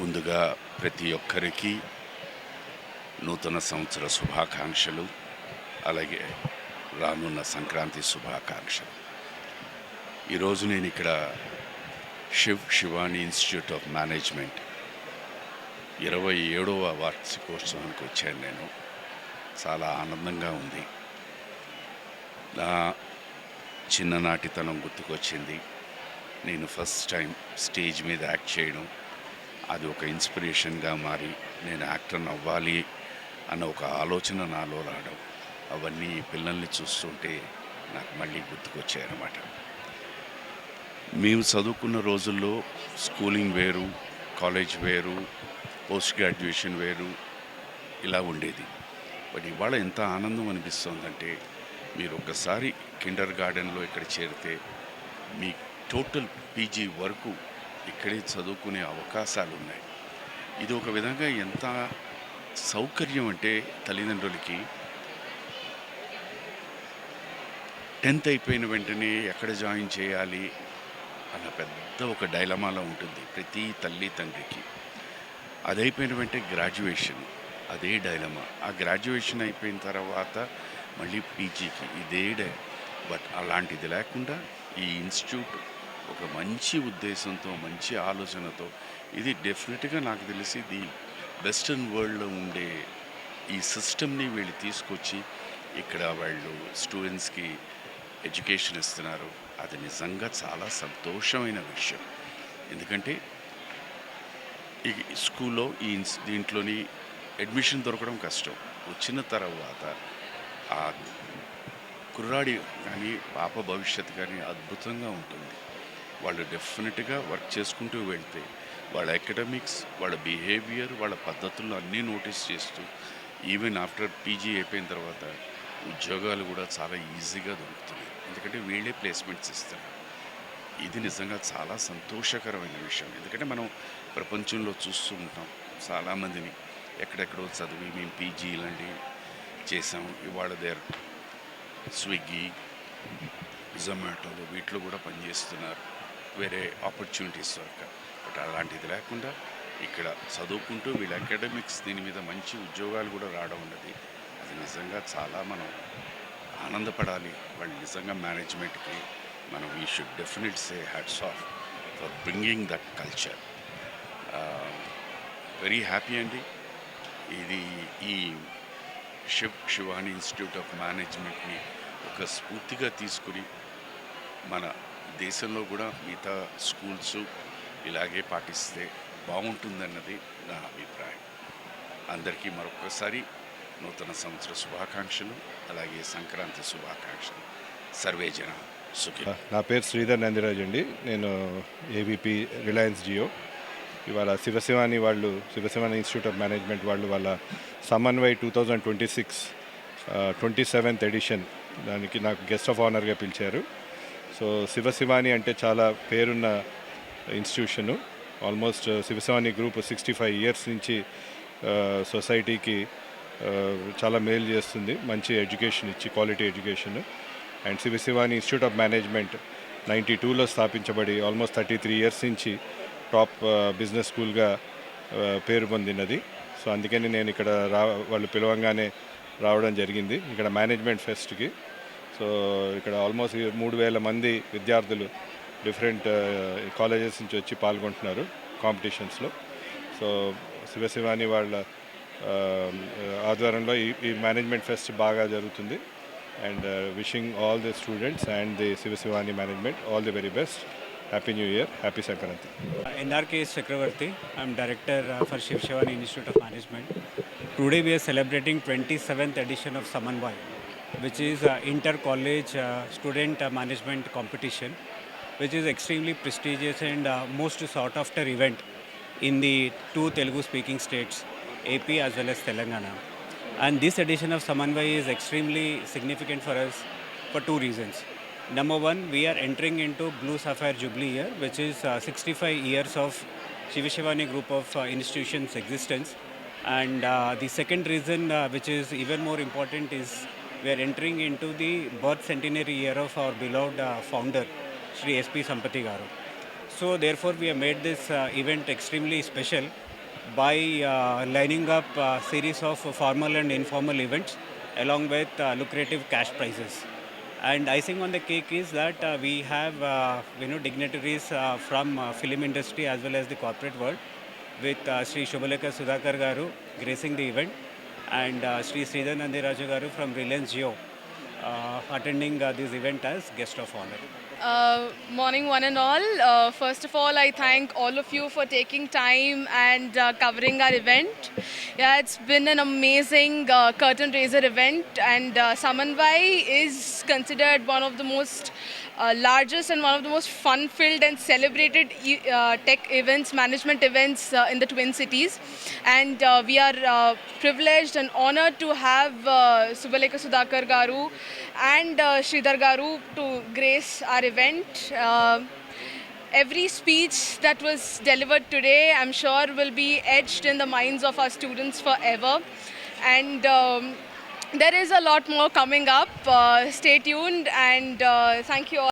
ముందుగా ప్రతి ఒక్కరికి నూతన సంవత్సర శుభాకాంక్షలు అలాగే రానున్న సంక్రాంతి శుభాకాంక్షలు. ఈరోజు నేను ఇక్కడ Shiv Shivani institute of management ఇరవై ఏడవ వార్షికోత్సవానికి వచ్చాను నేను. చాలా ఆనందంగా ఉంది. నా చిన్ననాటితనం గుర్తుకొచ్చింది. నేను ఫస్ట్ టైం స్టేజ్ మీద యాక్ట్ చేయడం. అది ఒక ఇన్స్పిరేషన్గా మారి నేను యాక్టర్ని అవ్వాలి అన్న ఒక ఆలోచన నాలో రావడం అవన్నీ పిల్లల్ని చూస్తుంటే నాకు మళ్ళీ గుర్తుకొచ్చాయన్నమాట మేము చదువుకున్న రోజుల్లో స్కూలింగ్ వేరు కాలేజ్ వేరు పోస్ట్ గ్రాడ్యుయేషన్ వేరు ఇలా ఉండేది. బట్ ఇవాళ ఎంత ఆనందం అనిపిస్తుందంటే మీరు ఒకసారి కిండర్ గార్డెన్లో ఇక్కడ చేరితే మీ టోటల్ పీజీ వరకు ఇక్కడే చదువుకునే అవకాశాలు ఉన్నాయి ఇది ఒక విధంగా ఎంత సౌకర్యం అంటే తల్లిదండ్రులకి టెన్త్ అయిపోయిన వెంటనే ఎక్కడ జాయిన్ చేయాలి అన్న పెద్ద ఒక డైలమాలో ఉంటుంది ప్రతి తల్లి తండ్రికి. అది అయిపోయిన వెంటనే గ్రాడ్యుయేషన్ అదే డైలమా. ఆ గ్రాడ్యుయేషన్ అయిపోయిన తర్వాత మళ్ళీ పీజీకి ఇదే డై బట్ అలాంటిది లేకుండా ఈ ఇన్స్టిట్యూట్ ఒక మంచి ఉద్దేశంతో మంచి ఆలోచనతో ఇది డెఫినెట్గా నాకు తెలిసి ది వెస్ట్రన్ వరల్డ్లో ఉండే ఈ సిస్టమ్ని వీళ్ళు తీసుకొచ్చి ఇక్కడ వాళ్ళు స్టూడెంట్స్కి ఎడ్యుకేషన్ ఇస్తున్నారు. అది నిజంగా చాలా సంతోషమైన విషయం. ఎందుకంటే ఈ స్కూల్లో ఈ దీంట్లోని అడ్మిషన్ దొరకడం కష్టం. వచ్చిన తర్వాత ఆ కుర్రాడి కానీ పాప భవిష్యత్తు కానీ అద్భుతంగా ఉంటుంది. వాళ్ళు డెఫినెట్గా వర్క్ చేసుకుంటూ వెళ్తే వాళ్ళ అకాడమిక్స్ వాళ్ళ బిహేవియర్ వాళ్ళ పద్ధతులు అన్నీ నోటీస్ చేస్తూ ఈవెన్ ఆఫ్టర్ పీజీ అయిపోయిన తర్వాత ఉద్యోగాలు కూడా చాలా ఈజీగా దొరుకుతున్నాయి. ఎందుకంటే వీళ్ళే ప్లేస్మెంట్స్ ఇస్తున్నారు ఇది నిజంగా చాలా సంతోషకరమైన విషయం. ఎందుకంటే మనం ప్రపంచంలో చూస్తూ ఉంటాం చాలామందిని. ఎక్కడెక్కడో చదివి మేము పీజీ ఇలాంటివి చేసాం. ఇవాళ దేర్ స్విగ్గీ జొమాటోలు వీటిలో కూడా పనిచేస్తున్నారు. వేరే ఆపర్చునిటీస్ దొరక. బట్ అలాంటిది లేకుండా ఇక్కడ చదువుకుంటూ వీళ్ళ అకాడమిక్స్ దీని మీద మంచి ఉద్యోగాలు కూడా రావడం ఉన్నది అది నిజంగా చాలా మనం ఆనందపడాలి. వాళ్ళు నిజంగా మేనేజ్మెంట్కి మనం we should definite say hats off for bringing that culture very happy అండి. ఇది ఈ శివ్ శివాని ఇన్స్టిట్యూట్ ఆఫ్ మేనేజ్మెంట్ని ఒక స్ఫూర్తిగా తీసుకుని మన దేశంలో కూడా మిగతా స్కూల్స్ ఇలాగే పాటిస్తే బాగుంటుందన్నది నా అభిప్రాయం. అందరికీ మరొకసారి నూతన సంవత్సర శుభాకాంక్షలు అలాగే సంక్రాంతి శుభాకాంక్షలు. సర్వే జన సుఖి నా పేరు శ్రీధర్ నందిరాజు అండి. నేను ఏబీపీ రిలయన్స్ జియో. ఇవాళ శివశివాని వాళ్ళు శివశివాని ఇన్స్టిట్యూట్ ఆఫ్ మేనేజ్మెంట్ వాళ్ళు వాళ్ళ Samanvay two thousand twenty six twenty seventh edition దానికి నాకు గెస్ట్ ఆఫ్ ఆనర్గా పిలిచారు. సో శివశివాని అంటే చాలా పేరున్న institution. Almost uh, Shivashivani group sixty five years నుంచి uh, సొసైటీకి uh, చాలా మేలు చేస్తుంది. మంచి ఎడ్యుకేషన్ ఇచ్చి quality education. And Shivashivani institute of management ninety టూలో స్థాపించబడి ఆల్మోస్ట్ థర్టీ త్రీ ఇయర్స్ నుంచి టాప్ బిజినెస్ స్కూల్గా పేరు పొందినది. సో అందుకని నేను ఇక్కడ రా వాళ్ళు పిలవంగానే రావడం జరిగింది. ఇక్కడ మేనేజ్మెంట్ ఫెస్ట్కి. సో ఇక్కడ ఆల్మోస్ట్ మూడు వేల మంది విద్యార్థులు డిఫరెంట్ కాలేజెస్ నుంచి వచ్చి పాల్గొంటున్నారు కాంపిటీషన్స్లో. సో శివశివాని వాళ్ళ ఆధ్వర్యంలో ఈ ఈ మేనేజ్మెంట్ ఫెస్ట్ బాగా జరుగుతుంది. And wishing all the students and the Shivashivani management all the very best. Happy new year happy Sankranti. NRKS Chakravarthi IM director for Shivashivani institute of management. Today we're celebrating twenty seventh edition of Samanvay which is uh, inter-college student uh, management competition, which is extremely prestigious and uh, most sought after event in the two Telugu-speaking states, AP as well as Telangana. And this edition of Samanvai is extremely significant for us for two reasons. Number one, we are entering into Blue Sapphire Jubilee year, which is uh, 65 years of Shivashivani group of uh, institutions' existence. And uh, the second reason, uh, which is even more important, is we are entering into the birth centenary year of our beloved uh, founder, Sri S.P. Sampati Garu. So therefore, we have made this uh, event extremely special by uh, lining up a series of formal and informal events along with uh, lucrative cash prizes. And icing on the cake is that uh, we have uh, you know dignitaries uh, from uh, film industry as well as the corporate world with uh, Sri Shubhalekha Sudhakar Garu gracing the event and uh, Sri Sridhar from Reliance Jio uh, attending uh, this event as guest of honor. Uh, morning, one and all. Uh, first of all, I thank all of you for taking time and uh, covering our event. Yeah, it's been an amazing uh, curtain raiser event, and uh, Samanvai is considered one of the most uh, largest and one of the most fun-filled and celebrated uh, tech events, management events uh, in the Twin Cities. And uh, we are uh, privileged and honored to have uh, Subhalekha Sudhakar Garu and uh, Sridhar Garu to grace our event. Uh, every speech that was delivered today, I'm sure, will be etched in the minds of our students forever. And um, there is a lot more coming up. Uh, stay tuned and uh, thank you all.